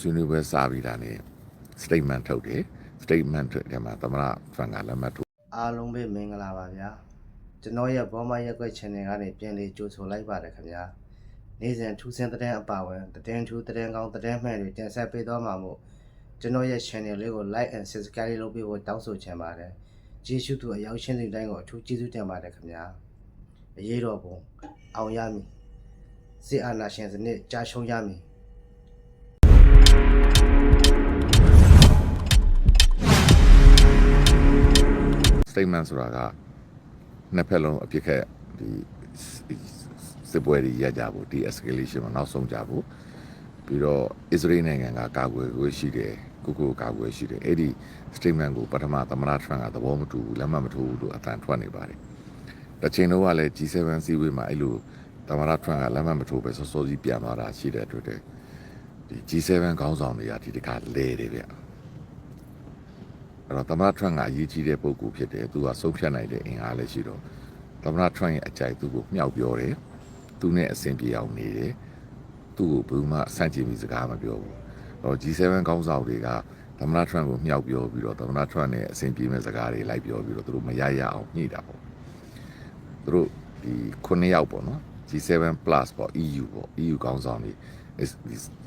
ဆွေးနွေးပွဲစပြီးတာနဲ့ statement ထုတ်တယ် statement ထုတ်တယ်မှာသမရဖန်ကလက်မှတ်ထိုးအားလုံးပဲမင်္ဂလာပါဗျာကျွန်တော်ရဲ့ဘောမရက်ွက် channel ကနေပြန်လေးကြိုဆိုလိုက်ပါတယ်ခင်ဗျာနေ့စဉ်ထူးဆန်းတဲ့အပါဝင်သတင်းထူးသတင်းကောင်းသတင်းမှန်တွေတင်ဆက်ပေးသွားမှာမို့ကျွန်တော်ရဲ့ channel လေးကို like and subscribe လုပ်ပေးဖို့တောင်းဆိုချင်ပါတယ်ကျေးဇူးသူအရောက်ရှင်းတဲ့တိုင်းကိုအထူးကျေးဇူးတင်ပါတယ်ခင်ဗျာအရေးတော်ပုံအောင်ရမည်စစ်အာဏာရှင်စနစ်ကြာရှုံးရမည် statement ဆိုတာကနှစ်ဖက်လုံးအဖြစ်ခက်ဒီစစ်ပွဲတွေရပ်ကြဖို့ဒီ escalation မှာနောက်ဆုံးကြဖို့ပြီးတော့ Israel နိုင်ငံကကာကွယ်ခွင့်ရှိတယ်ကုကုကာကွယ်ရှိတယ်အဲ့ဒီ statement ကိုပထမသမ္မတ Trump ကသဘောမတူဘူးလက်မှတ်မထိုးဘူးလို့အတန်ထွက်နေပါတယ်တစ်ချိန်လုံးကလည်း G7 စီးဝေးမှာအဲ့လိုသမ္မတ Trump ကလက်မှတ်မထိုးပဲစောစောကြီးပြန်သွားတာရှိတဲ့အတွက်တည်း ဒီ G7 ခေါင်းဆောင်တွေကဒီတခါလဲတယ်ဗျအဲ့တော့သမ္မတထရန့်ကအရေးကြီးတဲ့ပုံကူဖြစ်တယ်သူကဆုံးဖြတ်နိုင်တဲ့အင်အားလည်းရှိတော့သမ္မတထရန့်ရဲ့အကြိုက်သူ့ကိုမြှောက်ပြောတယ်သူနဲ့အဆင်ပြေအောင်နေတယ်သူ့ကိုဘယ်သူမှဆန့်ကျင်ပြီးစကားမပြောဘူးအဲ့တော့ G7 ခေါင်းဆောင်တွေကသမ္မတထရန့်ကိုမြှောက်ပြောပြီးတော့သမ္မတထရန့်နဲ့အဆင်ပြေမဲ့စကားတွေလိုက်ပြောပြီးတော့သူတို့မရရအောင်ညှိတာပေါ့သူတို့ဒီ9ယောက်ပေါ့နော် G7 plus ပေါ့ EU ပေါ့ EU ခေါင်းဆောင်တွေ ဒီ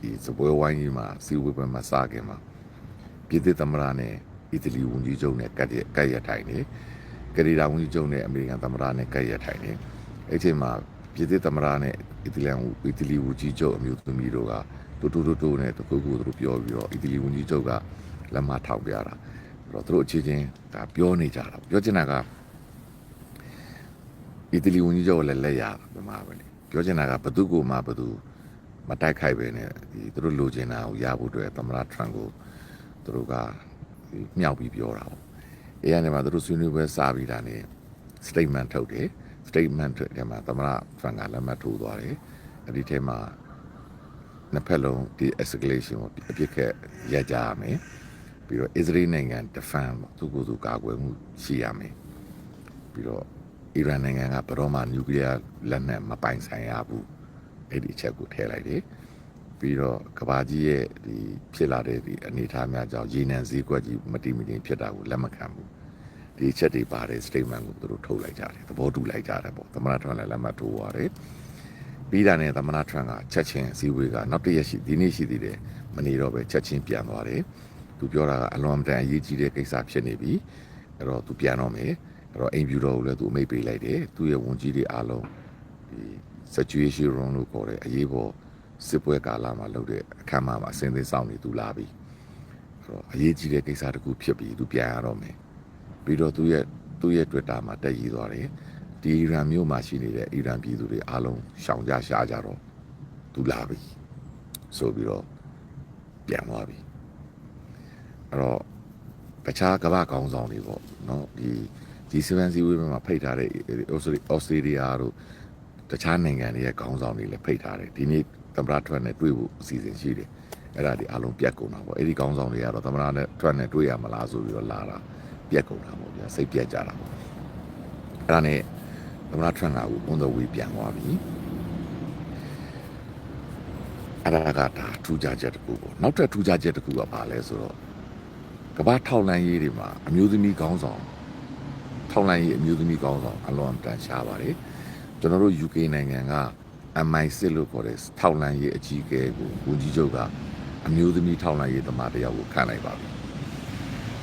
ဒီစပွဲဝိုင်းကြီးမှာစီဝေးပွဲမှာစခင်မှာပြည်သစ်သမ္မတနဲ့အီတလီဝန်ကြီးချုပ်နဲ့ကတ်ရကတ်ရထိုင်နေကနေဒါဝန်ကြီးချုပ်နဲ့အမေရိကန်သမ္မတနဲ့ကတ်ရထိုင်နေအဲ့ဒီမှာပြည်သစ်သမ္မတနဲ့အီတလီအီတလီဝန်ကြီးချုပ်အမျိုးသမီးတို့ကတူတူတူတူနဲ့တခုခုသူတို့ပြောပြီးတော့အီတလီဝန်ကြီးချုပ်ကလက်မထောက်ပြတာအဲ့တော့သူတို့အချင်းချင်းဒါပြောနေကြတာပြောချင်တာကအီတလီဝန်ကြီးချုပ်ကလည်းလက်ရပြမှာပဲလေပြောချင်တာကဘသူကိုမှဘသူ မတိုက်ခိုက်ပဲနဲ့ဒီသူတို့လိုချင်တာကိုရဖို့အတွက်သမ္မတထရန့်ကိုသူတို့ကမြောက်ပြီးပြောတာပေါ့အဲရနေမှာသူတို့ဆွေးနွေးပွဲစပြီးတာနဲ့ statement ထုတ်တယ် statement ထုတ်တယ်မှာသမရဖန်ကလက်မှတ်ထိုးသွားတယ်အဲ့ဒီထဲမှာနှစ်ဖက်လုံးဒီ escalation ကိုအပြစ်ခက်ရကြရမယ်ပြီးတော့ Israel နိုင်ငံ defend ပေါ့သူကိုယ်သူကာကွယ်မှုရှိရမယ်ပြီးတော့အီရန်နိုင်ငံကဘယ်တော့မှနျူကလ িয়ার လက်နက်မပိုင်ဆိုင်ရဘူး အဲ့ဒီအချက်ကိုထည့်လိုက်တယ်ပြီးတော့ကဘာကြီးရဲ့ဒီဖြစ်လာတဲ့ဒီအနေအထားများကြောင့်ရေနံစည်းကွက်ကြီးမတိမငြိမ်ဖြစ်တာကိုလက်မခံဘူးဒီအချက်တွေပါတဲ့ statement ကိုသူတို့ထုတ်လိုက်ကြတယ်သဘောတူလိုက်ကြတယ်ပေါ့သမ္မတထရန့်လည်းလက်မှတ်ထိုးသွားတယ်ပြီးတာနဲ့သမ္မတထရန့်ကချက်ချင်းအစည်းအဝေးကနောက်တစ်ရက်ရှိဒီနေ့ရှိသေးတယ်မနေတော့ပဲချက်ချင်းပြန်သွားတယ်သူပြောတာကအလွန်အတန်အရေးကြီးတဲ့ကိစ္စဖြစ်နေပြီအဲ့တော့သူပြန်တော့မယ်အဲ့တော့အိမ်ဖြူတော်ကိုလည်းသူအမိတ်ပေးလိုက်တယ်သူ့ရဲ့ဝန်ကြီးတွေအားလုံးဒီ situation room လို့ခေါ်တဲ့အရေးပေါ်စစ်ပွဲကာလမှာလုပ်တဲ့အခမ်းအနားမှာအစင်းသေးဆောင်နေသူလာပြီအဲ့တော့အရေးကြီးတဲ့ကိစ္စတစ်ခုဖြစ်ပြီးသူပြန်ရတော့မယ်ပြီးတော့သူ့ရဲ့သူ့ရဲ့ Twitter မှာတက်ရေးသွားတယ်ဒီအီရန်မြို့မှာရှိနေတဲ့အီရန်ပြည်သူတွေအားလုံးရှောင်ကြရှားကြတော့သူလာပြီဆိုပြီးတော့ပြန်သွားပြီအဲ့တော့တခြားကမ္ဘာကောင်းဆောင်တွေပေါ့နော်ဒီ G7 စီးဝေးမှာဖိတ်ထားတဲ့ဩစတြေးလျတို့ တခြားနိုင်ငံတွေရဲ့ခေါင်းဆောင်တွေလည်းဖိတ်ထားတယ်ဒီနေ့သမ္မတထွက်နဲ့တွေ့ဖို့အစီအစဉ်ရှိတယ်အဲ့ဒါဒီအလုံးပြက်ကုန်တာပေါ့အဲ့ဒီကောင်းဆောင်တွေကတော့သမ္မတနဲ့ထွက်နဲ့တွေ့ရမလားဆိုပြီးတော့လာတာပြက်ကုန်တာပေါ့ဗျာစိတ်ပြက်ကြတာပေါ့အဲ့ဒါနဲ့သမ္မတထွက်လာကို on the way ပြန်သွားပြီအဲ့ဒါကဒါထူးခြားချက်တစ်ခုပေါ့နောက်ထပ်ထူးခြားချက်တစ်ခုကဘာလဲဆိုတော့ကမ္ဘာထောက်လန်းရေးတွေမှာအမျိုးသမီးကောင်းဆောင်ထောက်လန်းရေးအမျိုးသမီးကောင်းဆောင်အလွန်တန်ရှားပါတယ် ကျွန်တော်တို့ UK နိုင်ငံက MI6 လို့ခေါ်တဲ့ထောက်လန်းရေးအကြီးအကဲကိုဝန်ကြီးချုပ်ကအမျိုးသမီးထောက်လန်းရေးသမားတစ်ယောက်ကိုခန့်လိုက်ပါပြီ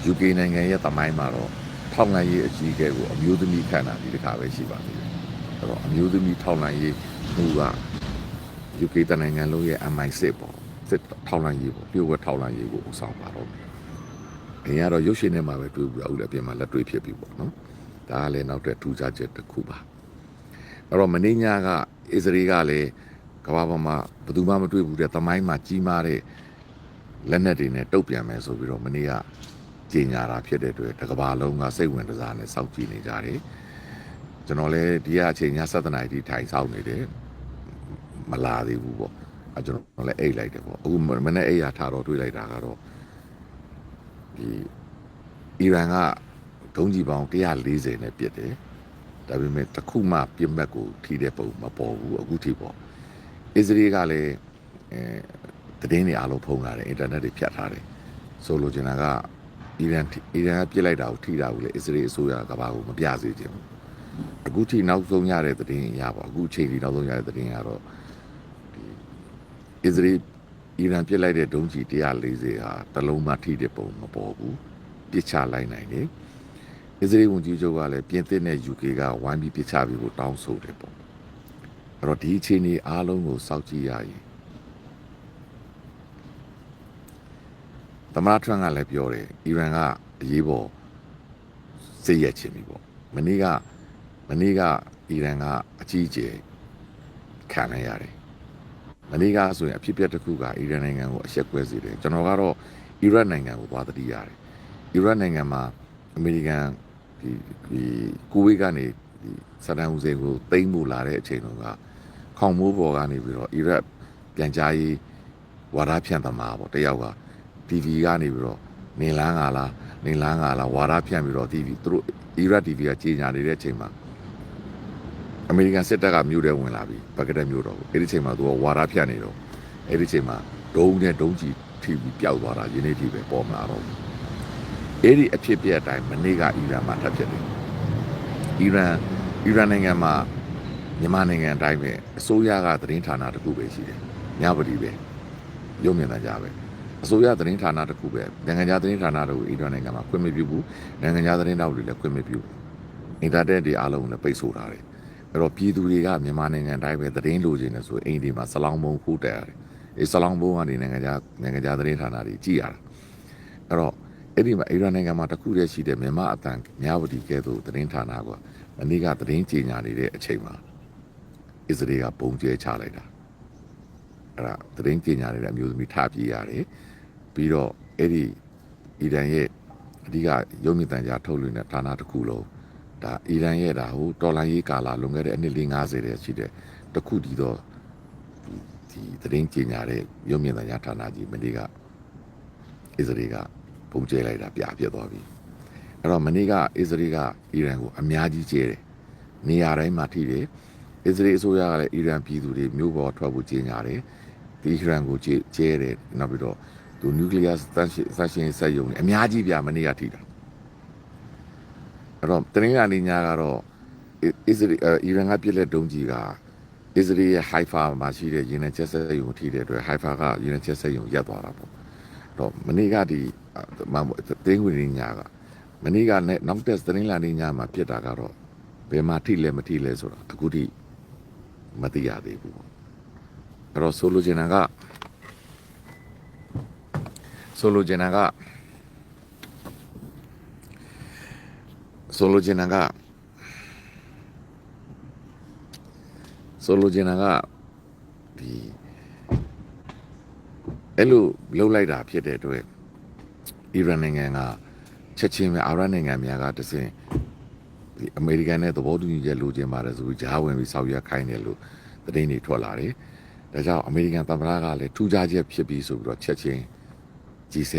။ UK နိုင်ငံရဲ့သမိုင်းမှာတော့ထောက်လန်းရေးအကြီးအကဲကိုအမျိုးသမီးခန့်တာဒီတစ်ခါပဲရှိပါသေးတယ်။အဲ့တော့အမျိုးသမီးထောက်လန်းရေးမှုက UK တနိုင်ငံလုံးရဲ့ MI6 ပေါ့စစ်ထောက်လန်းရေးပေါ့ပြုတ်ဝက်ထောက်လန်းရေးကိုအဆောင်ပါတော့မယ်။အရင်ကတော့ရုပ်ရှင်ထဲမှာပဲတွေ့ပြီးအခုလည်းအပြင်မှာလက်တွေ့ဖြစ်ပြီပေါ့နော်။ဒါကလည်းနောက်တဲ့ထူးခြားချက်တစ်ခုပါ။ အဲ့တော့မင်းညာကအစ္စရေးကလည်းကမ္ဘာပေါ်မှာဘယ်သူမှမတွေ့ဘူးတဲ့သမိုင်းမှာကြီးမားတဲ့လက်နက်တွေနဲ့တုတ်ပြန်မယ်ဆိုပြီးတော့မနေ့ကကြေညာတာဖြစ်တဲ့အတွက်တကဘာလုံးကစိတ်ဝင်စားနဲ့စောင့်ကြည့်နေကြတယ်ကျွန်တော်လည်းဒီကအချိန်ည7:00နာရီထိုင်စောင့်နေတယ်မလာသေးဘူးပေါ့အဲကျွန်တော်လည်းအိတ်လိုက်တယ်ပေါ့အခုမနေ့အိတ်ရထားတော့တွေးလိုက်တာကတော့ဒီအီရန်ကဒုံးကြီးပေါင်း140နဲ့ပြစ်တယ် ဒါပေမဲ့တစ်ခုမှပြစ်မှတ်ကိုထိတဲ့ပုံမပေါ်ဘူးအခုထိပေါ့အစ္စရေးကလည်းအဲသတင်းတွေအားလုံးဖုံးလာတယ်အင်တာနက်တွေဖြတ်ထားတယ်ဆိုလိုချင်တာကအီရန်အီရန်ကပြစ်လိုက်တာကိုထိတာကိုလေအစ္စရေးအစိုးရကဘာကိုမပြစေချင်ဘူးအခုထိနောက်ဆုံးရတဲ့သတင်းအရပါအခုအချိန်ဒီနောက်ဆုံးရတဲ့သတင်းကတော့ဒီအစ္စရေးအီရန်ပြစ်လိုက်တဲ့ဒုံးကျည်140ဟာတစ်လုံးမှထိတဲ့ပုံမပေါ်ဘူးပြစ်ချလိုက်နိုင်တယ် အစ္စရေးဝန်ကြီးချုပ်ကလည်းပြင်သစ်နဲ့ UK ကဝိုင်းပြီးပြစ်ချပြီးကိုတောင်းဆိုတယ်ပေါ့အဲ့တော့ဒီအခြေအနေအားလုံးကိုစောင့်ကြည့်ရရင်သမ္မတထရန့်ကလည်းပြောတယ်အီရန်ကအရေးပေါ်စိတ်ရက်ချင်ပြီပေါ့မနေ့ကမနေ့ကအီရန်ကအကြီးအကျယ်ခံရရတယ်မနေ့ကဆိုရင်အဖြစ်အပျက်တစ်ခုကအီရန်နိုင်ငံကိုအရှက်ကွဲစေတယ်ကျွန်တော်ကတော့အီရတ်နိုင်ငံကိုသွားတတိရတယ်အီရတ်နိုင်ငံမှာအမေရိကန် ဒီဒီကိုဝေးကနေဒီဆဒမ်ဟူစိန်ကိုတိမ့်မှုလာတဲ့အချိန်တုန်းကခေါင်မိုးပေါ်ကနေပြီးတော့အီရတ်ပြန်ကြားရေးဝါဒဖြန့်သမားပေါ့တယောက်က TV ကနေပြီးတော့နေလန်းကလားနေလန်းကလားဝါဒဖြန့်ပြီးတော့ TV သူတို့အီရတ် TV ကကြီးညာနေတဲ့အချိန်မှာအမေရိကန်စစ်တပ်ကမြို့ထဲဝင်လာပြီဘက်ကတက်မြို့တော့အဲ့ဒီအချိန်မှာသူကဝါဒဖြန့်နေတော့အဲ့ဒီအချိန်မှာဒုံးနဲ့ဒုံးကြီးထိပြီးပျောက်သွားတာယနေ့ထိပဲပေါ်မှာတော့ အဲ့ဒီအဖြစ်ပြက်အတိုင်းမနေ့ကအီရန်မှာထပ်ဖြစ်တယ်အီရန်အီရန်နိုင်ငံမှာမြန်မာနိုင်ငံအတိုင်းပဲအစိုးရကသတင်းဌာနတစ်ခုပဲရှိတယ်ညပတိပဲရုပ်မြင်သံကြားပဲအစိုးရသတင်းဌာနတစ်ခုပဲနိုင်ငံခြားသတင်းဌာနတို့အီရန်နိုင်ငံမှာခွင့်မပြုဘူးနိုင်ငံခြားသတင်းတောက်တွေလည်းခွင့်မပြုဘူးအင်တာနက်တွေအားလုံးလည်းပိတ်ဆို့ထားတယ်အဲ့တော့ပြည်သူတွေကမြန်မာနိုင်ငံတိုင်းပဲသတင်းလိုချင်တယ်ဆိုရင်အိမ်ဒီမှာဆလောင်းမုံခိုးတက်ရတယ်အဲဆလောင်းမုံကနေနိုင်ငံခြားနိုင်ငံခြားသတင်းဌာနတွေကြည်ရတာအဲ့တော့ အဲ့ဒီမှာအီရန်နိုင်ငံမှာတစ်ခုတည်းရှိတဲ့မြန်မာအတန်မြဝတီကဲ့သို့သတင်းဌာနကမနေ့ကသတင်းကြေညာနေတဲ့အချိန်မှာအစ္စရေးကပုံကျဲချလိုက်တာအဲ့ဒါသတင်းကြေညာနေတဲ့အမျိုးသမီးထပြေးရတယ်ပြီးတော့အဲ့ဒီအီရန်ရဲ့အဓိကရုပ်မြင့်တန်ကြားထုတ်လွှင့်တဲ့ဌာနတစ်ခုလုံးဒါအီရန်ရဲ့ဒါဟိုတော်လိုင်းရေးကာလာလွန်ခဲ့တဲ့အနှစ်လေး50တဲ့ရှိတဲ့တစ်ခုတည်းတော့ဒီဒီသတင်းကြေညာတဲ့ရုပ်မြင့်တန်ကြားဌာနကြီးမနေ့ကအစ္စရေးက ပုံကျဲလိုက်တာပြပြစ်သွားပြီအဲ့တော့မနေ့ကအစ္စရေးကအီရန်ကိုအများကြီးကျဲတယ်နေရာတိုင်းမှာထိတယ်အစ္စရေးအစိုးရကလည်းအီရန်ပြည်သူတွေမျိုးပေါ်ထွက်ဖို့ကြေညာတယ်ဒီအီရန်ကိုကျဲကျဲတယ်နောက်ပြီးတော့သူနျူကလ িয়ার စတရှင်စရှင်စက်ယုံနေအများကြီးပြမနေ့ကထိတာအဲ့တော့တနင်္လာနေ့ညကတော့အစ္စရေးအီရန်ကပြစ်လက်တုံးကြီးကအစ္စရေးရဲ့ Haifa မှာရှိတဲ့ရင်းနှီးချက်စက်ယုံထိတဲ့အတွက် Haifa ကရင်းနှီးချက်စက်ယုံရပ်သွားတာပေါ့အဲ့တော့မနေ့ကဒီမ တင်းဝင်ညကမနေ့ကနဲ့နောက်တက်တနင်္လာနေ့ညမှာပြစ်တာကတော့ဘယ်မှာထိလဲမထိလဲဆိုတော့အခုထိမသိရသေးဘူးပေါ့အဲ့တော့ဆိုလိုချင်တာကဆိုလိုချင်တာကဆိုလိုချင်တာကဆိုလိုချင်တာကဒီအဲ့လိုလှုပ်လိုက်တာဖြစ်တဲ့အတွက် အီရန်နိုင်ငံကချက်ချင်းပဲအာရနိုင်ငံများကတစင်ဒီအမေရိကန်နဲ့သဘောတူညီချက်လိုချင်ပါတယ်ဆိုပြီးဂျားဝင်ပြီးဆောက်ရွက်ခိုင်းတယ်လို့သတင်းတွေထွက်လာတယ်။ဒါကြောင့်အမေရိကန်သမ္မတကလည်းထူးခြားချက်ဖြစ်ပြီးဆိုပြီးတော့ချက်ချင်း G7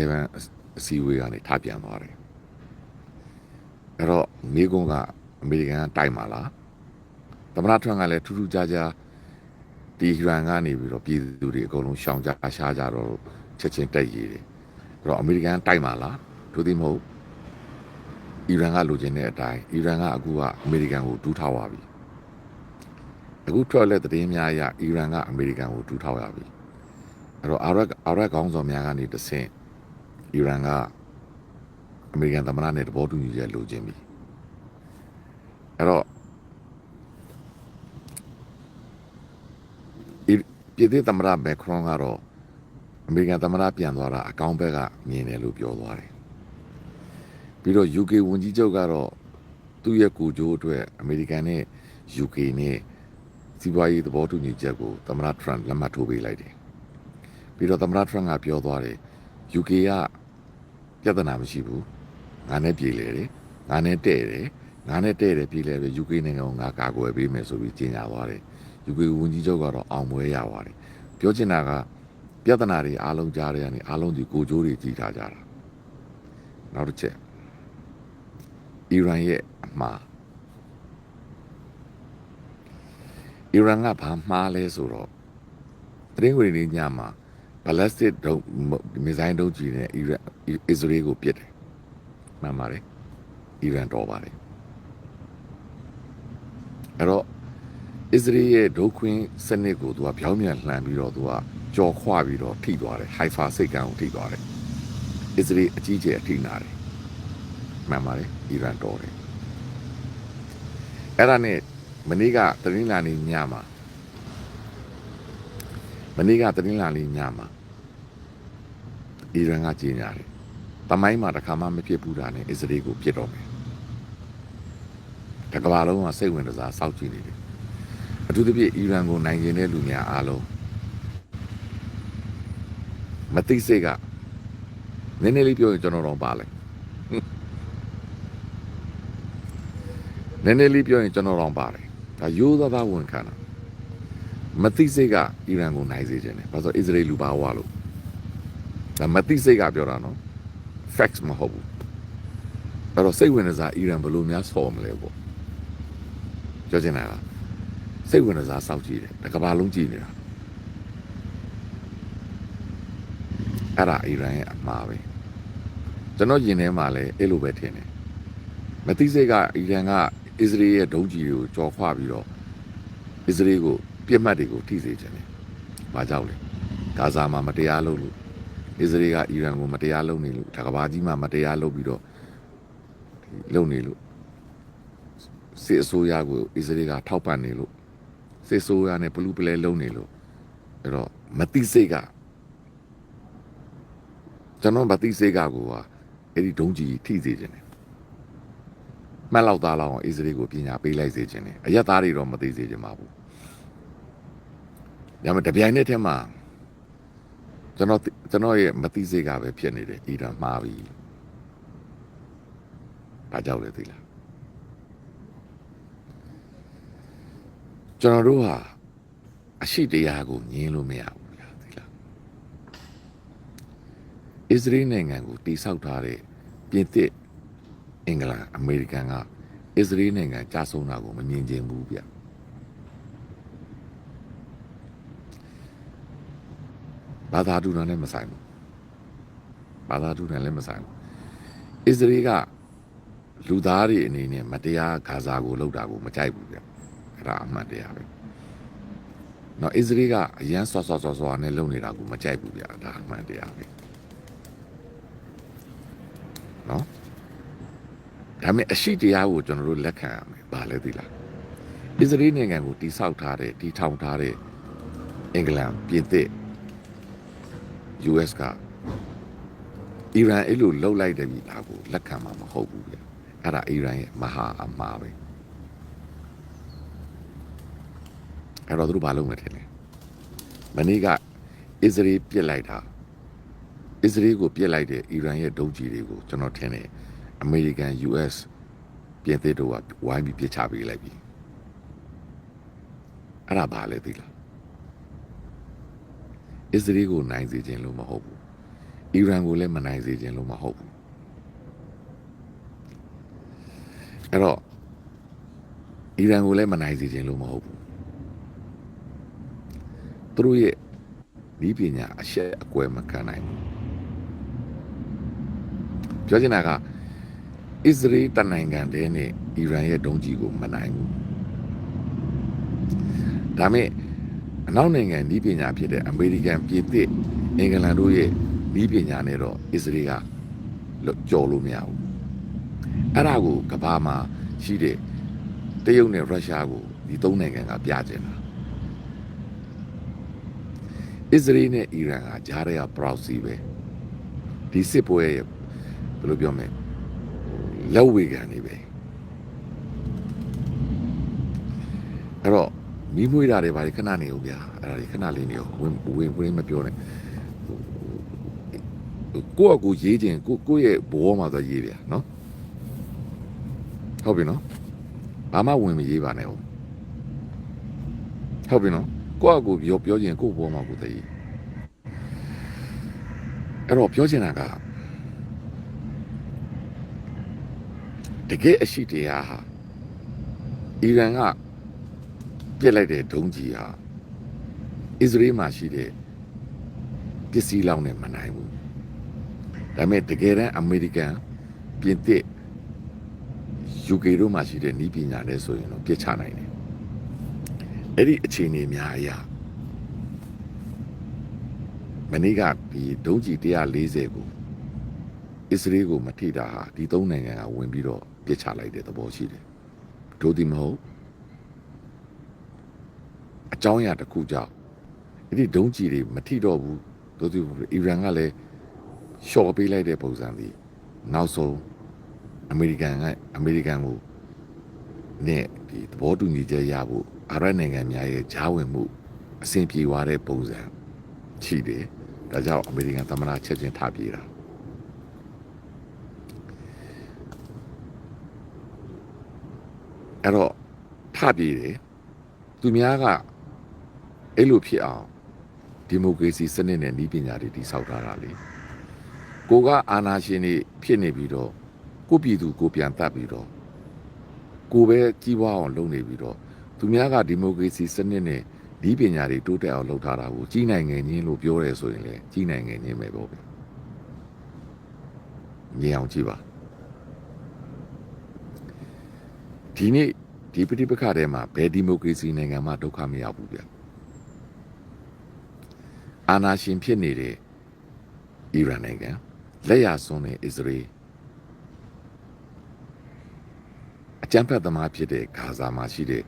အစည်းအဝေးကနေထပြန်သွားတယ်အဲ့တော့မိကုန်းကအမေရိကန်ကတိုက်မှာလားသမ္မတထရန့်ကလည်းထူးထူးခြားခြားဒီဟီရန်ကနေပြီးတော့ပြည်သူတွေအကုန်လုံးရှောင်ကြအရှားကြတော့ချက်ချင်းတက်ရည်တယ် အဲ့တော့အမေရိကန်တိုက်မှာလားသူသိမဟုတ်အီရန်ကလိုချင်တဲ့အတိုင်းအီရန်ကအခုကအမေရိကန်ကိုတူးထောက်ရပြီအခုထွက်လက်သတင်းများအရအီရန်ကအမေရိကန်ကိုတူးထောက်ရပြီအဲ့တော့အာရက်အာရက်ကောင်းဆောင်များကနေတဆင့်အီရန်ကအမေရိကန်သမ္မတနဲ့တဘောတူညီချက်လိုချင်ပြီအဲ့တော့ဒီပြည်သစ်သမ္မတမက်ခရွန်ကတော့ အမေရိကန်သမ္မတပြန်သွားတာအကောင်းဘက်ကမြင်တယ်လို့ပြောသွားတယ်ပြီးတော့ UK ဝန်ကြီးချုပ်ကတော့သူ့ရဲ့ကိုကြိုးအတွက်အမေရိကန်နဲ့ UK နဲ့စီးပွားရေးသဘောတူညီချက်ကိုသမ္မတထရန့်လက်မှတ်ထိုးပေးလိုက်တယ်ပြီးတော့သမ္မတထရန့်ကပြောသွားတယ် UK ကပြဿနာမရှိဘူးငါနဲ့ပြည်လေတယ်ငါနဲ့တဲ့တယ်ငါနဲ့တဲ့တယ်ပြည်လေပဲ UK နိုင်ငံကိုငါကာကွယ်ပေးမယ်ဆိုပြီးကြေညာသွားတယ် UK ဝန်ကြီးချုပ်ကတော့အောင်ပွဲရသွားတယ်ပြောချင်တာက ပြဿနာတွေအားလုံးကြားရတဲ့အားလုံးဒီကိုကြိုးတွေကြီးထားကြတာနောက်တစ်ချက်အီရန်ရဲ့အမှားအီရန်ကဘာမှားလဲဆိုတော့တရင်ဝင်နေညမှာ ballistic ဒုံးမစ်ဇိုင်းဒုံးကြီးနဲ့အီရန်အစ္စရေးကိုပစ်တယ်မှန်ပါတယ်အီရန်တော်ပါတယ်အဲ့တော့အစ္စရေးရဲ့ဒုခွင်းစနစ်ကိုသူကပြောင်းပြန်လှန်ပြီးတော့သူက ကြော်ခွပြီးတော့ထိသွားတယ်ဟိုင်ဖာစိတ်ကံကိုထိသွားတယ်အစ္စရေးအကြီးကျယ်အထိနာတယ်မှန်ပါတယ်အီရန်တော်တယ်အဲ့ဒါနဲ့မနေ့ကတနင်္လာနေ့ညမှာမနေ့ကတနင်္လာနေ့ညမှာအီရန်ကကြီးညာတယ်တမိုင်းမှာတစ်ခါမှမဖြစ်ဘူးတာနဲ့အစ္စရေးကိုပြစ်တော့မယ်တကဘာလုံးကစိတ်ဝင်စားစောက်ကြည့်နေတယ်အထူးသဖြင့်အီရန်ကိုနိုင်ကျင်တဲ့လူများအားလုံး မသိစိတ်ကနည်းနည်းလေးပြောရင်ကျွန်တော်တော့ပါလိုက်နည်းနည်းလေးပြောရင်ကျွန်တော်တော့ပါတယ်ဒါရိုးသားသားဝန်ခံတာမသိစိတ်ကအီရန်ကိုနိုင်စေခြင်းတယ်ဘာလို့အစ္စရေးလူပါဝါလို့ဒါမသိစိတ်ကပြောတာနော် facts မဟုတ်ဘူးအဲ့တော့စိတ်ဝင်စားအီရန်ဘယ်လိုများဆော်မလဲပေါ့ပြောချင်တာလားစိတ်ဝင်စားစောင့်ကြည့်တယ်တစ်ကမ္ဘာလုံးကြည့်နေတာ အဲ့ဒါအီရန်ရဲ့အမှားပဲကျွန်တော်ယင်ထဲမှာလည်းအဲ့လိုပဲထင်တယ်မသိစိတ်ကအီရန်ကအစ္စရေးရဲ့ဒုံးကြီးတွေကိုကြော်ခွပြီးတော့အစ္စရေးကိုပြစ်မှတ်တွေကိုထိစေခြင်းတယ်ဘာကြောင့်လဲဂါဇာမှာမတရားလုပ်လို့အစ္စရေးကအီရန်ကိုမတရားလုပ်နေလို့ဒါကဘာကြီးမှမတရားလုပ်ပြီးတော့ဒီလုပ်နေလို့စစ်အစိုးရကိုအစ္စရေးကထောက်ပံ့နေလို့စစ်အစိုးရနဲ့ဘလူးပလဲလုပ်နေလို့အဲ့တော့မတိစိတ်က ကျွန်တော်မတိစိတ်ကကိုကအဲ့ဒီဒုံးကြီးထိစေခြင်းတယ်မှတ်လောက်သားလောက်အောင်အစ္စရေးကိုပညာပေးလိုက်စေခြင်းတယ်အရက်သားတွေတော့မသိစေခြင်းပါဘူးဒါပေမဲ့တပြိုင်နက်တည်းမှာကျွန်တော်ကျွန်တော်ရဲ့မသိစိတ်ကပဲဖြစ်နေတယ်အီရန်မှားပြီ။ဘာကြောင့်လဲသိလား။ကျွန်တော်တို့ဟာအရှိတရားကိုညင်းလို့မရဘူးလားသိလား။ အစ္စရေးနိုင်ငံကိုတိဆောက်ထားတဲ့ပြင်သစ်အင်္ဂလန်အမေရိကန်ကအစ္စရေးနိုင်ငံကြာဆုံးတာကိုမမြင်ချင်ဘူးဗျ။ဘာသာတူတာနဲ့မဆိုင်ဘူးဘာသာတူတယ်လည်းမဆိုင်ဘူးအစ္စရေးကလူသားတွေအနေနဲ့မတရားဂါဇာကိုလှုပ်တာကိုမကြိုက်ဘူးဗျအဲ့ဒါအမှန်တရားပဲနော်အစ္စရေးကအရန်ဆော့ဆော့ဆော့ဆော့နဲ့လှုပ်နေတာကိုမကြိုက်ဘူးဗျဒါအမှန်တရားပဲ နော်ဒါပေမဲ့အရှိတရားကိုကျွန်တော်တို့လက်ခံရမယ်ဘာလဲသိလားအစ္စရေးနိုင်ငံကိုတိဆောက်ထားတဲ့တည်ထောင်ထားတဲ့အင်္ဂလန်ပြင်သစ် US ကအီရန်အဲ့လိုလှုပ်လိုက်တယ်ပြီလားကိုလက်ခံမှာမဟုတ်ဘူးဗျအဲ့ဒါအီရန်ရဲ့မဟာအမှားပဲအဲ့တော့သူတို့ဘာလုပ်မထင်လဲမနေ့ကအစ္စရေးပြစ်လိုက်တာ အစ္စရေးကိုပြစ်လိုက်တဲ့အီရန်ရဲ့ဒုံးကျည်တွေကိုကျွန်တော်ထင်တယ်အမေရိကန် US ပြင်သစ်တို့ကဝိုင်းပြီးပြစ်ချပေးလိုက်ပြီအဲ့ဒါဘာလဲသိလားအစ္စရေးကိုနိုင်စေခြင်းလို့မဟုတ်ဘူးအီရန်ကိုလည်းမနိုင်စေခြင်းလို့မဟုတ်ဘူးအဲ့တော့အီရန်ကိုလည်းမနိုင်စေခြင်းလို့မဟုတ်ဘူးသူတို့ရဲ့ဒီပညာအရှက်အကွယ်မခံနိုင်ဘူး ပြောချင်တာကအစ္စရေးတနိုင်ငံတည်းနဲ့အီရန်ရဲ့ဒုံးကြီးကိုမနိုင်ဘူးဒါမဲ့အနောက်နိုင်ငံဤပညာဖြစ်တဲ့အမေရိကန်ပြည်သစ်အင်္ဂလန်တို့ရဲ့ဤပညာနဲ့တော့အစ္စရေးကကြော်လို့မရဘူးအဲ့ဒါကိုကမ္ဘာမှာရှိတဲ့တရုတ်နဲ့ရုရှားကိုဒီသုံးနိုင်ငံကပြကျင်တာအစ္စရေးနဲ့အီရန်ကဂျားတွေက proxy ပဲဒီစစ်ပွဲရဲ့ ဘယ်လိုပြောမလဲလက်ဝေခံနေပဲအဲ့တော့မီးမွေးတာတွေဘာတွေခဏနေဦးဗျာအဲ့ဒါတွေခဏလေးနေဦးဝင်ဝင်ဝင်မပြောနဲ့ကိုယ့်အကူရေးခြင်းကိုကိုယ့်ရဲ့ဘောမှာသွားရေးဗျာနော်ဟုတ်ပြီနော်ဘာမှဝင်မရေးပါနဲ့ဟုတ်ဟုတ်ပြီနော်ကိုယ့်အကူပြောပြောခြင်းကိုယ့်ဘောမှာကိုယ်တည်းအဲ့တော့ပြောချင်တာက တကယ်အရှိတရားဟာအီရန်ကပြစ်လိုက်တဲ့ဒုံးကြီးဟာအစ္စရေးမှာရှိတဲ့ပစ္စည်းလောက်နဲ့မနိုင်ဘူးဒါပေမဲ့တကယ်တမ်းအမေရိကန်ပြင်သစ် UK တို့မှာရှိတဲ့ဤပညာနဲ့ဆိုရင်တော့ပြစ်ချနိုင်တယ်အဲ့ဒီအခြေအနေများအရာမနေ့ကဒီဒုံးကြီး140ကိုအစ္စရေးကိုမထိတာဟာဒီသုံးနိုင်ငံကဝင်ပြီးတော့ ပြစ်ချလိုက်တဲ့သဘောရှိတယ်တို့ဒီမဟုတ်အကြောင်းအရာတစ်ခုကြောင့်အဲ့ဒီဒုံးကြီးတွေမထိတော့ဘူးတို့ဒီအီရန်ကလည်းရှော့ပေးလိုက်တဲ့ပုံစံဒီနောက်ဆုံးအမေရိကန်ကအမေရိကန်ကိုနဲ့ဒီသဘောတူညီချက်ရဖို့အာရပ်နိုင်ငံများရဲ့ဂျားဝင်မှုအဆင်ပြေသွားတဲ့ပုံစံရှိတယ်။ဒါကြောင့်အမေရိကန်သမ္မတချက်ချင်းထားပြေးတာ။အဲ့တော့ ထားပြေးတယ်။သူများကအဲ့လိုဖြစ်အောင်ဒီမိုကရေစီစနစ်နဲ့ဤပညာတွေတည်ဆောက်ထားတာလေ။ကိုကအာဏာရှင်တွေဖြစ်နေပြီးတော့ကိုပြည်သူကိုပြန်တတ်ပြီးတော့ကိုပဲကြီးပွားအောင်လုပ်နေပြီးတော့သူများကဒီမိုကရေစီစနစ်နဲ့ဒီပညာတွေတိုးတက်အောင်လုပ်ထားတာကိုကြီးနိုင်ငံချင်းလို့ပြောရဲဆိုရင်လေကြီးနိုင်ငံချင်းပဲပေါ့ဗျမြင်အောင်ကြည့်ပါဒီနေ့ ဒီပဋိပက္ခထဲမှာဘယ်ဒီမိုကရေစီနိုင်ငံမှဒုက္ခမရောက်ဘူးဗျအာနာရှင်ဖြစ်နေတဲ့အီရန်နိုင်ငံလက်ရစွန်းတဲ့အစ္စရေးအကြမ်းဖက်သမားဖြစ်တဲ့ဂါဇာမှာရှိတဲ့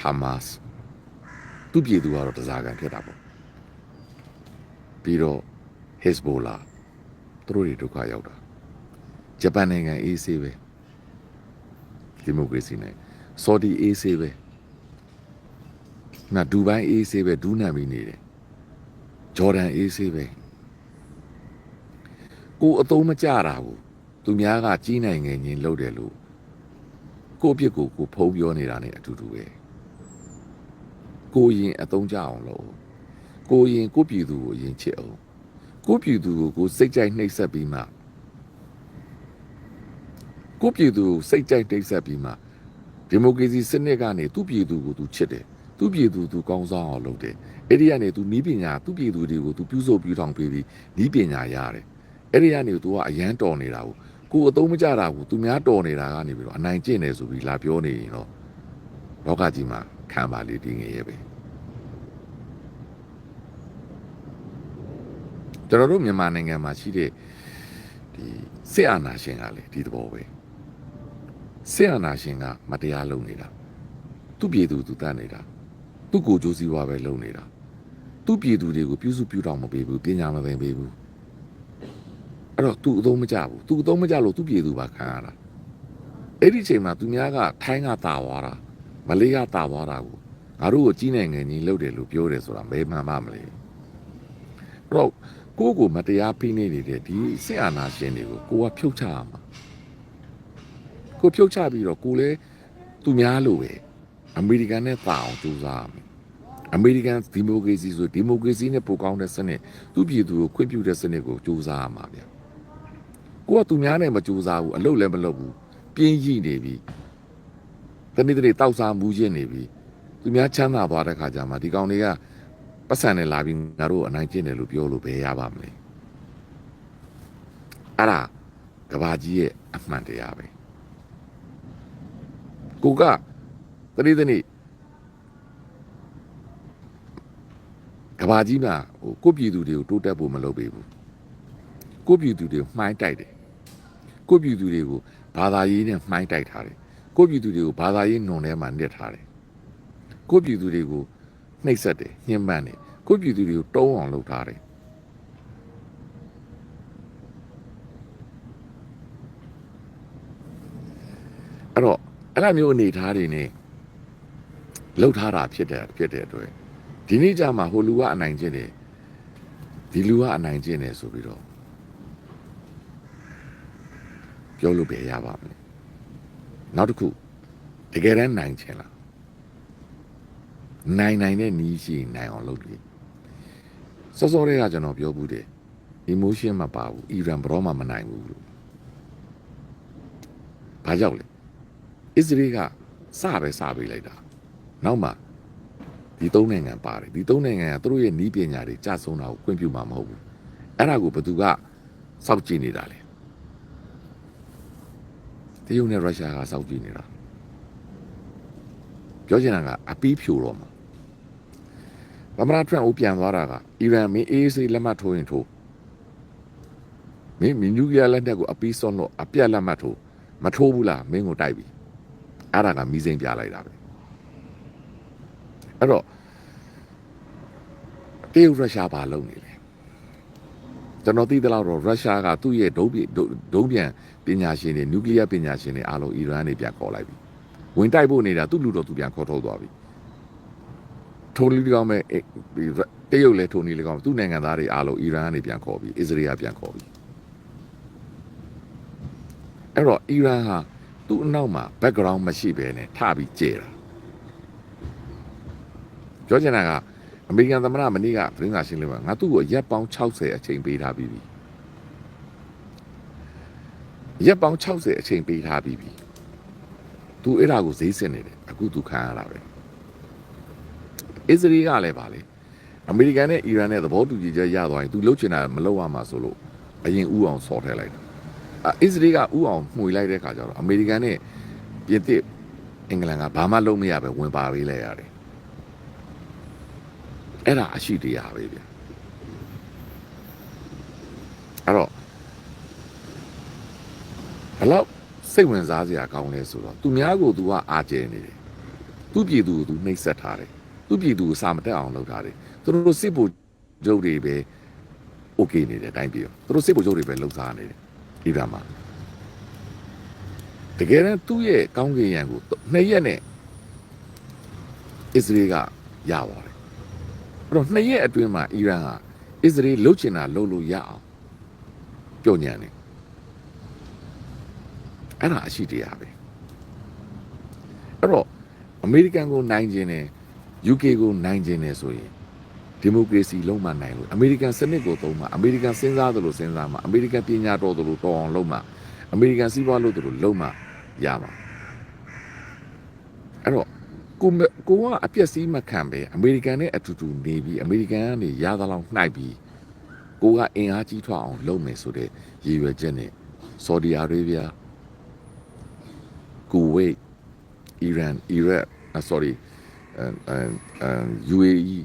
ဟာမတ်စ်သူပြည်သူကတော့တစားကန်ဖြစ်တာပေါ့ပြီးတော့ဟက်ဇ်ဘိုလာသူတို့တွေဒုက္ခရောက်တာဂျပန်နိုင်ငံအေးဆေးပဲ ဒီမိုကရေစီနဲ့ဆော်ဒီအေးဆေးပဲနာဒူဘိုင်းအေးဆေးပဲဒူးနံပြီးနေတယ်ဂျော်ဒန်အေးဆေးပဲကိုအသုံးမကြတာဘူးသူများကကြီးနိုင်ငံချင်းလှုပ်တယ်လို့ကိုယ့်အပြစ်ကိုကိုဖုံးပြောနေတာ ਨੇ အတူတူပဲကိုရင်အသုံးကြအောင်လို့ကိုရင်ကိုပြည်သူကိုအရင်ချစ်အောင်ကိုပြည်သူကိုကိုစိတ်ကြိုက်နှိပ်စက်ပြီးမှ ကိုပြည်သူကိုစိတ်ကြိုက်နှိပ်စက်ပြီးမှဒီမိုကရေစီစနစ်ကနေသူ့ပြည်သူကိုသူချစ်တယ်သူ့ပြည်သူသူကောင်းဆောင်အောင်လုပ်တယ်အဲ့ဒီကနေသူနီးပညာသူ့ပြည်သူတွေကိုသူပြုစုပ်ပြုထောင်ပေးပြီးနီးပညာရတယ်အဲ့ဒီကနေသူကအရန်တော်နေတာကိုကိုယ်အသုံးမကျတာကိုသူများတော်နေတာကနေပြီးတော့အနိုင်ကျင့်နေဆိုပြီးလာပြောနေရင်တော့လောကကြီးမှာခံပါလေဒီငယ်ရဲ့ပဲကျွန်တော်တို့မြန်မာနိုင်ငံမှာရှိတဲ့ဒီစစ်အာဏာရှင်ကလေဒီသဘောပဲ စစ်အာဏာရှင်ကမတရားလုပ်နေတာသူ့ပြည်သူသူတတ်နေတာသူ့ကိုယ်ကြိုးစည်းဝါပဲလုပ်နေတာသူ့ပြည်သူတွေကိုပြုစုပြုထောင်မပေးဘူးပညာမသင်ပေးဘူးအဲ့တော့ तू အသုံးမကျဘူး तू အသုံးမကျလို့သူ့ပြည်သူပါခံရတာအဲ့ဒီအချိန်မှာသူများကထိုင်းကတာသွားတာမလေးကတာသွားတာကိုငါတို့ကိုကြီးနိုင်ငံကြီးလှုပ်တယ်လို့ပြောတယ်ဆိုတာမဲမှန်ပါမလဲအဲ့တော့ကိုယ့်ကိုမတရားဖိနေနေတဲ့ဒီစစ်အာဏာရှင်တွေကိုကိုကဖြုတ်ချရမှာ ကိုဖြုတ်ချပြီးတော့ကိုလည်းသူများလို့ပဲအမေရိကန်နဲ့တာအောင်ကြိုးစားရမယ်အမေရိကန်ဒီမိုကရေစီဆိုဒီမိုကရေစီနဲ့ပိုကောင်းတဲ့စနစ်သူ့ပြည်သူကိုခွင့်ပြုတဲ့စနစ်ကိုကြိုးစားရမှာဗျကိုကသူများနဲ့မကြိုးစားဘူးအလုပ်လည်းမလုပ်ဘူးပြင်းရည်နေပြီတနေ့တနေ့တောက်စားမှုချင်းနေပြီသူများချမ်းသာသွားတဲ့ခါကျမှဒီကောင်တွေကပတ်စံနဲ့လာပြီးငါတို့အနိုင်ကျင့်တယ်လို့ပြောလို့ဘယ်ရပါမလဲအဲ့ဒါကဘာကြီးရဲ့အမှန်တရားပဲ ကိုကတနေ့တနေ့ကဘာကြီးမှာဟိုကိုယ့်ပြည်သူတွေကိုတိုးတက်ဖို့မလုပ်ပေးဘူးကိုယ့်ပြည်သူတွေကိုမှိုင်းတိုက်တယ်ကိုယ့်ပြည်သူတွေကိုဘာသာရေးနဲ့မှိုင်းတိုက်ထားတယ်ကိုယ့်ပြည်သူတွေကိုဘာသာရေးနုံထဲမှာနစ်ထားတယ်ကိုယ့်ပြည်သူတွေကိုနှိပ်စက်တယ်ညှဉ်းပန်းတယ်ကိုယ့်ပြည်သူတွေကိုတုံးအောင်လုပ်ထားတယ်အဲ့တော့ အဲ့လိုမျိုးအနေထားတွေနဲ့လှုပ်ထားတာဖြစ်တယ်ဖြစ်တဲ့အတွက်ဒီနေ့ကျမှဟိုလူကအနိုင်ကျင့်တယ်ဒီလူကအနိုင်ကျင့်တယ်ဆိုပြီးတော့ပြောလို့ပဲရပါမလဲနောက်တစ်ခုတကယ်တမ်းနိုင်ချင်လားနိုင်နိုင်တဲ့နီးရှိရင်နိုင်အောင်လုပ်လို့စောစောလေးကကျွန်တော်ပြောဘူးတယ် emotion မပါဘူးအီရန်ဘရောမှမနိုင်ဘူးလို့ဘာကြောက်လဲ အစ္စရေးကစပဲစပေးလိုက်တာနောက်မှဒီသုံးနိုင်ငံပါတယ်ဒီသုံးနိုင်ငံကသူတို့ရဲ့နီးပညာတွေကြဆုံးတာကိုခွင့်ပြုမှာမဟုတ်ဘူးအဲ့ဒါကိုဘယ်သူကစောင့်ကြည့်နေတာလဲတရုတ်နဲ့ရုရှားကစောင့်ကြည့်နေတာပြောချင်တာကအပီးဖြူတော့မှာဗမာထရန့်ကိုပြန်သွားတာကအီရန်မင်းအေးအေးဆေးလက်မှတ်ထိုးရင်ထိုးမင်းမင်းနျူကလီးယားလက်နက်ကိုအပီးစွန့်လို့အပြတ်လက်မှတ်ထိုးမထိုးဘူးလားမင်းကိုတိုက်ပြီ အဲ့ဒါကမီးစိမ်းပြလိုက်တာပဲအဲ့တော့တရုတ်ရုရှားဘာလုပ်နေလဲကျွန်တော်သိသလောက်တော့ရုရှားကသူ့ရဲ့ဒုံးပြဒုံးပြန်ပညာရှင်တွေနျူကလ িয়ার ပညာရှင်တွေအားလုံးအီရန်နေပြန်ခေါ်လိုက်ပြီဝင်တိုက်ဖို့နေတာသူ့လူတော်သူပြန်ခေါ်ထုတ်သွားပြီထိုလီကောင်မဲ့အဲ့ဒီတရုတ်လည်းထိုနီလေကောင်သူ့နိုင်ငံသားတွေအားလုံးအီရန်ကနေပြန်ခေါ်ပြီအစ္စရေးကပြန်ခေါ်ပြီအဲ့တော့အီရန်ဟာ သူ့အနောက်မှာ background မရှိဘဲနဲ့ထပြီးကြဲတာပြောချင်တာကအမေရိကန်သမ္မတမနေ့ကသတင်းစာရှင်းလင်းပွဲငါသူ့ကိုရက်ပေါင်း60အချိန်ပေးထားပြီးပြီရက်ပေါင်း60အချိန်ပေးထားပြီးပြီသူအဲ့ဒါကိုဈေးစစ်နေတယ်အခုသူခံရတာပဲအစ္စရေးကလည်းပါလေအမေရိကန်နဲ့အီရန်နဲ့သဘောတူညီချက်ရသွားရင်သူလှုပ်ချင်တာမလုပ်ရမှာဆိုလို့အရင်ဥအောင်ဆော်ထည့်လိုက်တာ အအစ္စရေးကဥအောင်မှွေလိုက်တဲ့ခါကျတော့အမေရိကန်နဲ့ပြင်သစ်အင်္ဂလန်ကဘာမှလုပ်မရပဲဝင်ပါပေးလိုက်ရတယ်အဲ့ဒါအရှိတရားပဲဗျအဲ့တော့ဘယ်လောက်စိတ်ဝင်စားစရာကောင်းလဲဆိုတော့သူများကို तू ကအာကျဲနေတယ်သူပြည်သူကို तू နှိပ်စက်ထားတယ်သူပြည်သူကိုစာမတက်အောင်လုပ်ထားတယ်သူတို့စစ်ဖို့ဂျုပ်တွေပဲ okay နေတယ်တိုင်းပြည်ရောသူတို့စစ်ဖို့ဂျုပ်တွေပဲလှုပ်ရှားနေတယ် ဒီကမှာတကယ်တမ်းသူ့ရဲ့ကောင်းကင်ရံကိုနှစ်ရက်နဲ့အစ္စရေးကရပါတယ်အဲ့တော့နှစ်ရက်အတွင်းမှာအီရန်ဟာအစ္စရေးလှုပ်ချင်တာလှုပ်လို့ရအောင်ပြောညံတယ်အဲ့ဒါအရှိတရားပဲအဲ့တော့အမေရိကန်ကိုနိုင်ခြင်းနဲ့ UK ကိုနိုင်ခြင်းနဲ့ဆိုရင် ဒီမိုကရေစီလုံးမနိုင်လို့အမေရိကန်စနစ်ကိုသုံးမှာအမေရိကန်စဉ်းစားသလိုစဉ်းစားမှာအမေရိကန်ပညာတော်သလိုတော်အောင်လုပ်မှာအမေရိကန်စီးပွားလုပ်သလိုလုပ်မှာရမှာအဲ့တော့ကိုမကိုကအပြက်စီးမခံပဲအမေရိကန်နဲ့အတူတူနေပြီးအမေရိကန်ကနေရသလောက်နှိုက်ပြီးကိုကအင်အားကြီးထွားအောင်လုပ်မယ်ဆိုတဲ့ရည်ရွယ်ချက်နဲ့ဆော်ဒီအာရေဗျကူဝိတ်အီရန်အီရတ်အ sorry အမ်အမ်အမ် UAE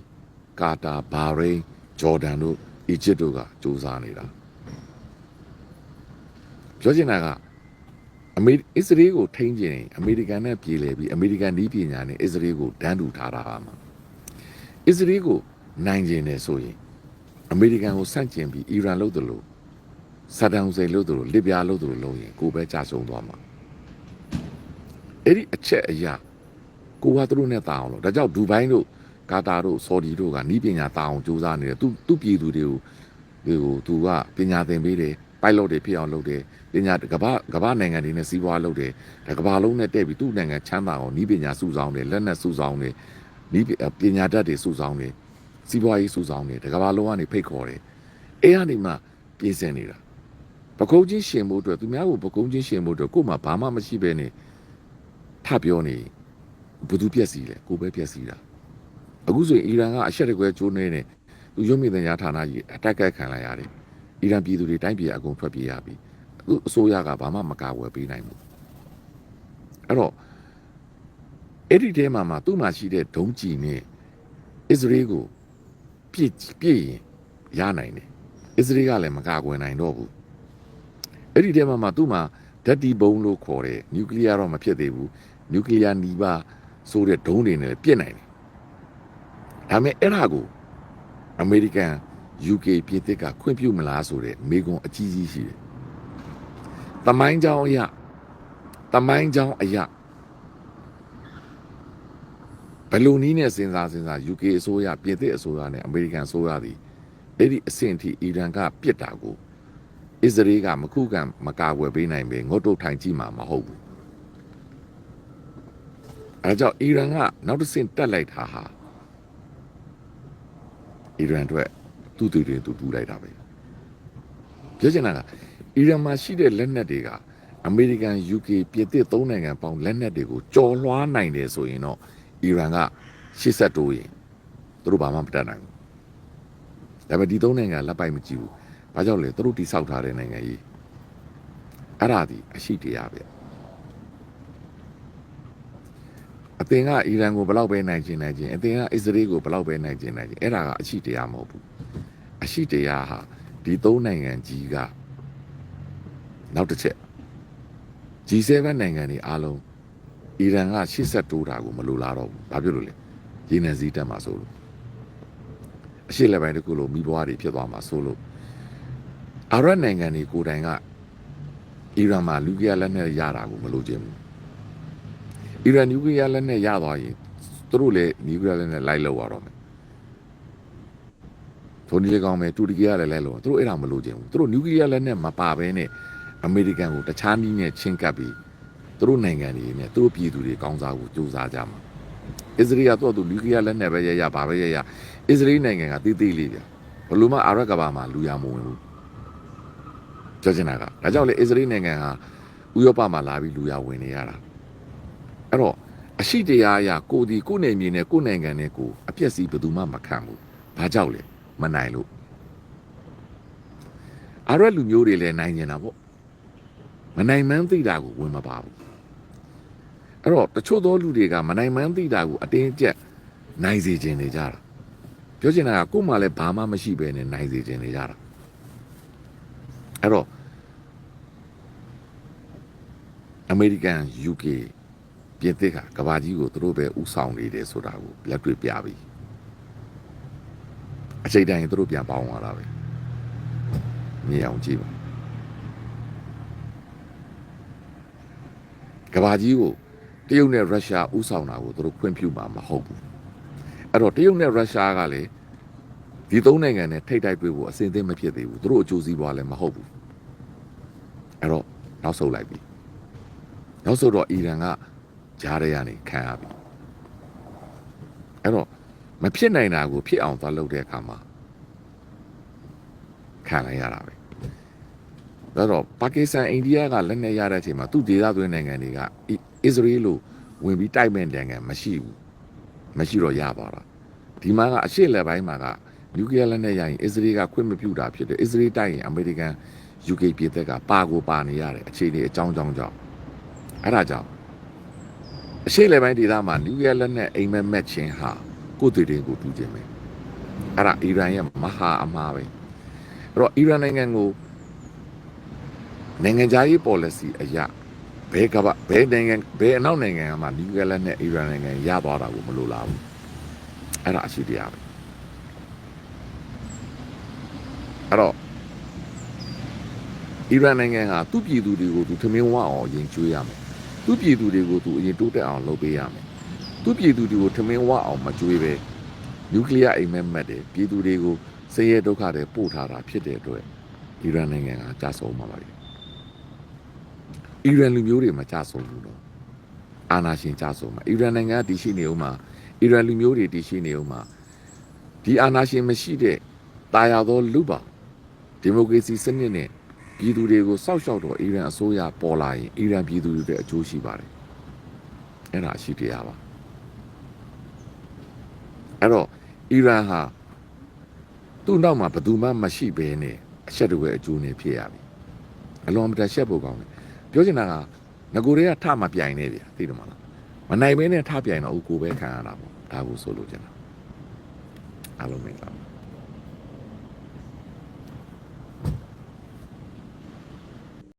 ကာတာဘာရိန်းဂျော်ဒန်တို့အီဂျစ်တို့ကစူးစမ်းနေတာပြောချင်တာကအမေအစ္စရေးကိုထိန်းကျင်ရင်အမေရိကန်နဲ့ပြည်လဲပြီးအမေရိကန်ဒီပညာနဲ့အစ္စရေးကိုဒန်းတူထားတာမှာအစ္စရေးကိုနိုင်ကျင်တယ်ဆိုရင်အမေရိကန်ကိုဆန့်ကျင်ပြီးအီရန်လုပ်တယ်လို့ဆဒမ်ဟူစိန်လုပ်တယ်လို့လစ်ဗျာလုပ်တယ်လို့လုပ်ရင်ကိုပဲကြာဆုံးသွားမှာအဲ့ဒီအချက်အရာကိုကသူတို့နဲ့တာအောင်လို့ဒါကြောင့်ဒူဘိုင်းတို့ ကာတာတို့ဆော်ဒီတို့ကနီးပညာတာအောင်စူးစမ်းနေတယ်သူသူပြည်သူတွေကိုဒီကိုသူကပညာသင်ပေးတယ်ပိုက်လော့တွေဖြစ်အောင်လုပ်တယ်ပညာကမ္ဘာကမ္ဘာနိုင်ငံတွေနဲ့စီးပွားလုပ်တယ်ဒါကမ္ဘာလုံးနဲ့တဲ့ပြီးသူ့နိုင်ငံချမ်းသာအောင်ဤပညာစုဆောင်းတယ်လက်နက်စုဆောင်းတယ်ဤပညာတတ်တွေစုဆောင်းတယ်စီးပွားရေးစုဆောင်းတယ်ဒါကမ္ဘာလုံးကနေဖိတ်ခေါ်တယ်အဲကနေမှပြည်စင်နေတာပကုံးချင်းရှင်ဖို့အတွက်သူများကိုပကုံးချင်းရှင်ဖို့အတွက်ကို့မှာဘာမှမရှိဘဲနဲ့ထပြောနေဘသူပြက်စီလဲကိုပဲပြက်စီတာ အခုဆိုရင်အီရန်ကအရှက်တကွဲကျိုးနေတယ်သူရုံးမြင့်တဲ့ညာဌာနကြီးအတက်ကက်ခံလိုက်ရတယ်အီရန်ပြည်သူတွေတိုင်းပြည်အကုန်ထွက်ပြေးရပြီ သူအစိုးရကဘာမှမကာဝယ်ပေးနိုင်ဘူးအဲ့တော့အဲ့ဒီတဲမှာမှာသူ့မှာရှိတဲ့ဒုံးကျည်နဲ့အစ္စရေးကိုပြစ်ပြစ်ရင်ရနိုင်တယ်အစ္စရေးကလည်းမကာကွယ်နိုင်တော့ဘူးအဲ့ဒီတဲမှာမှာသူ့မှာဓာတ်တီဘုံလို့ခေါ်တဲ့နျူကလ িয়ার တော့မဖြစ်သေးဘူးနျူကလ িয়ার နီးပါဆိုတဲ့ဒုံးတွေနဲ့လည်းပြစ်နိုင်တယ် ဒါပေမဲ့အဲ့ဒါကိုအမေရိကန် UK ပြည်သစ်ကခွင့်ပြုမလားဆိုတဲ့မေကွန်အကြီးကြီးရှိတယ်တမိုင်းကြောင်းအရာတမိုင်းကြောင်းအရာဘယ်လိုနည်းနဲ့စဉ်းစားစဉ်းစား UK အစိုးရပြင်သစ်အစိုးရနဲ့အမေရိကန်အစိုးရသည်အဲ့ဒီအဆင့်ထိအီရန်ကပြစ်တာကိုအစ္စရေးကမခုခံမကာကွယ်ပေးနိုင်ပဲငုတ်တုတ်ထိုင်ကြည့်မှာမဟုတ်ဘူးအဲကြောင့်အီရန်ကနောက်တစ်ဆင့်တက်လိုက်တာဟာ အီရန်အတွက်သူ့သူတွေသူတူလိုက်တာပဲပြောချင်တာကအီရန်မှာရှိတဲ့လက်နက်တွေကအမေရိကန် UK ပြင်သစ်သုံးနိုင်ငံပေါင်းလက်နက်တွေကိုကြော်လွှားနိုင်တယ်ဆိုရင်တော့အီရန်ကရှေ့ဆက်တိုးရင်သူတို့ဘာမှမတတ်နိုင်ဘူးဒါပေမဲ့ဒီသုံးနိုင်ငံလက်ပိုက်မကြည့်ဘူးဘာကြောင့်လဲသူတို့တိဆောက်ထားတဲ့နိုင်ငံကြီးအဲ့ဒါဒီအရှိတရားပဲ အသင်ကအီရန်ကိုဘယ်လောက်ပဲနိုင်ကျင်နိုင်ကျင်အသင်ကအစ္စရေးကိုဘယ်လောက်ပဲနိုင်ကျင်နိုင်ကျင်အဲ့ဒါကအရှိတရားမဟုတ်ဘူးအရှိတရားဟာဒီသုံးနိုင်ငံကြီးကနောက်တစ်ချက် G7 နိုင်ငံတွေအားလုံးအီရန်ကရှေ့ဆက်တိုးတာကိုမလိုလားတော့ဘူး။ဘာဖြစ်လို့လဲ။ရေနံစည်းတက်မှာဆိုလို့အရှိလက်ပိုင်းတစ်ခုလုံးမိဘွားတွေဖြစ်သွားမှာဆိုလို့အာရပ်နိုင်ငံတွေကိုယ်တိုင်ကအီရန်မှာလူကီယာလက်နက်ရတာကိုမလိုချင်ဘူး။ အီရန်နျူကလ িয়ার လက်နက်ရသွားရင်သူတို့လည်းနျူကလ িয়ার လက်နက်လိုက်လောက်ရတော့မယ်။ထိုနည်းလည်းကောင်းမယ်တူတကီကလည်းလိုက်လောက်သူတို့အဲ့ဒါမလိုချင်ဘူး။သူတို့နျူကလ িয়ার လက်နက်မပါဘဲနဲ့အမေရိကန်ကိုတခြားနည်းနဲ့ချင်းကပ်ပြီးသူတို့နိုင်ငံတွေနဲ့သူတို့ပြည်သူတွေကောင်းစားဖို့ကြိုးစားကြမှာအစ္စရေးကတော့သူနျူကလ িয়ার လက်နက်ပဲရရပါပဲရရအစ္စရေးနိုင်ငံကတိတိလေးပြဘလို့မှအာရပ်ကဘာမှာလူရမဝင်ဘူးပြောချင်တာကဒါကြောင့်လေအစ္စရေးနိုင်ငံဟာဥရောပမှာလာပြီးလူရဝင်နေရတာ အဲ့တော့အရှိတရားအရကိုဒီကိုနေမြေနဲ့ကိုနိုင်ငံနဲ့ကိုအပြက်စီးဘယ်သူမှမခံဘူးဘာကြောင့်လဲမနိုင်လို့အာရပ်လူမျိုးတွေလည်းနိုင်နေတာပေါ့မနိုင်မှန်းသိတာကိုဝင်မပါဘူးအဲ့တော့တချို့သောလူတွေကမနိုင်မှန်းသိတာကိုအတင်းကျပ်နိုင်စေခြင်းနေကြတာပြောချင်တာကကို့မှာလည်းဘာမှမရှိဘဲနဲ့နိုင်စေခြင်းနေကြတာအဲ့တော့အမေရိကန် UK ပြင်သစ်ကကဘာကြီးကိုသူတို့ပဲဥဆောင်နေတယ်ဆိုတာကိုလက်တွေ့ပြပြီအချိန်တိုင်းသူတို့ပြန်ပေါင်းသွားတာပဲမြင်အောင်ကြည့်ပါကဘာကြီးကိုတရုတ်နဲ့ရုရှားဥဆောင်တာကိုသူတို့ခွင့်ပြုမှာမဟုတ်ဘူးအဲ့တော့တရုတ်နဲ့ရုရှားကလည်းဒီသုံးနိုင်ငံနဲ့ထိတ်တိုက်တွေ့ဖို့အစဉ်အသင့်မဖြစ်သေးဘူးသူတို့အကျိုးစီးပွားလည်းမဟုတ်ဘူးအဲ့တော့နောက်ဆုတ်လိုက်ပြီနောက်ဆုတ်တော့အီရန်က ဂျားရဲကနေခံရပြီအဲ့တော့မဖြစ်နိုင်တာကိုဖြစ်အောင်သွားလုပ်တဲ့အခါမှာခံလိုက်ရတာပဲဒါတော့ပါကစ္စတန်အိန္ဒိယကလက်နက်ရတဲ့အချိန်မှာသူ့ဒေသသွင်းနိုင်ငံတွေကအအစ္စရေးလိုဝင်ပြီးတိုက်မဲ့နိုင်ငံမရှိဘူးမရှိတော့ရပါတာဒီမှာကအရှေ့လက်ပိုင်းမှာကနျူကလ িয়ার လက်နက်ရရင်အစ္စရေးကခွင့်မပြုတာဖြစ်တယ်အစ္စရေးတိုက်ရင်အမေရိကန် UK ပြည်သက်ကပါကိုပါနေရတယ်အခြေအနေအကြောင်းကြောင်းကြောင့်အဲ့ဒါကြောင့် အရှိလေပိုင်းဒေသမှာနျူကလီးယားလက်နက်အိမ်မက်မက်ချင်းဟာကိုယ်တွေတွေကိုတူးခြင်းပဲအဲ့ဒါအီရန်ရဲ့မဟာအမှားပဲအဲ့တော့အီရန်နိုင်ငံကိုနိုင်ငံသားရေး policy အရဘယ်ကဘာဘယ်နိုင်ငံဘယ်အနောက်နိုင်ငံမှာနျူကလီးယားလက်နက်အီရန်နိုင်ငံရသွားတာကိုမလိုလားဘူးအဲ့ဒါအရှိတရားပဲအဲ့တော့အီရန်နိုင်ငံဟာသူ့ပြည်သူတွေကိုသူထမင်းဝအောင်ရင်ကျွေးရမယ် သူ့ပြည်သူတွေကိုသူအရင်တိုးတက်အောင်လုပ်ပေးရမယ်သူ့ပြည်သူတွေကိုထမင်းဝအောင်မကျွေးပဲနျူကလ িয়ার အိမ်မက်မက်တယ်ပြည်သူတွေကိုဆင်းရဲဒုက္ခတွေပို့ထားတာဖြစ်တဲ့အတွက်အီရန်နိုင်ငံကကြာဆုံးမှာပါလေအီရန်လူမျိုးတွေမကြဆုံးဘူးတော့အာနာရှင်ကြဆုံးမှာအီရန်နိုင်ငံကတည်ရှိနေဦးမှာအီရန်လူမျိုးတွေတည်ရှိနေဦးမှာဒီအာနာရှင်မရှိတဲ့တာယာသောလူပါဒီမိုကရေစီစနစ်နဲ့ ပြည်သူတွေကိုစောက်ရှောက်တော့အီရန်အစိုးရပေါ်လာရင်အီရန်ပြည်သူတွေအတွက်အကျိုးရှိပါတယ်အဲ့ဒါရှိတရားပါအဲ့တော့အီရန်ဟာသူ့နောက်မှာဘယ်သူမှမရှိဘဲနဲ့အချက်တွေအကျိုးနဲ့ဖြစ်ရပြီအလွန်မတန်ရှက်ဖို့ကောင်းတယ်ပြောချင်တာကငကိုတွေကထမပြိုင်နေဗျာသိတယ်မလားမနိုင်ဘဲနဲ့ထပြိုင်တော့ကိုပဲခံရတာပေါ့ဒါကိုဆိုလို့ချင်တာအားလုံးမင်္ဂလာပါ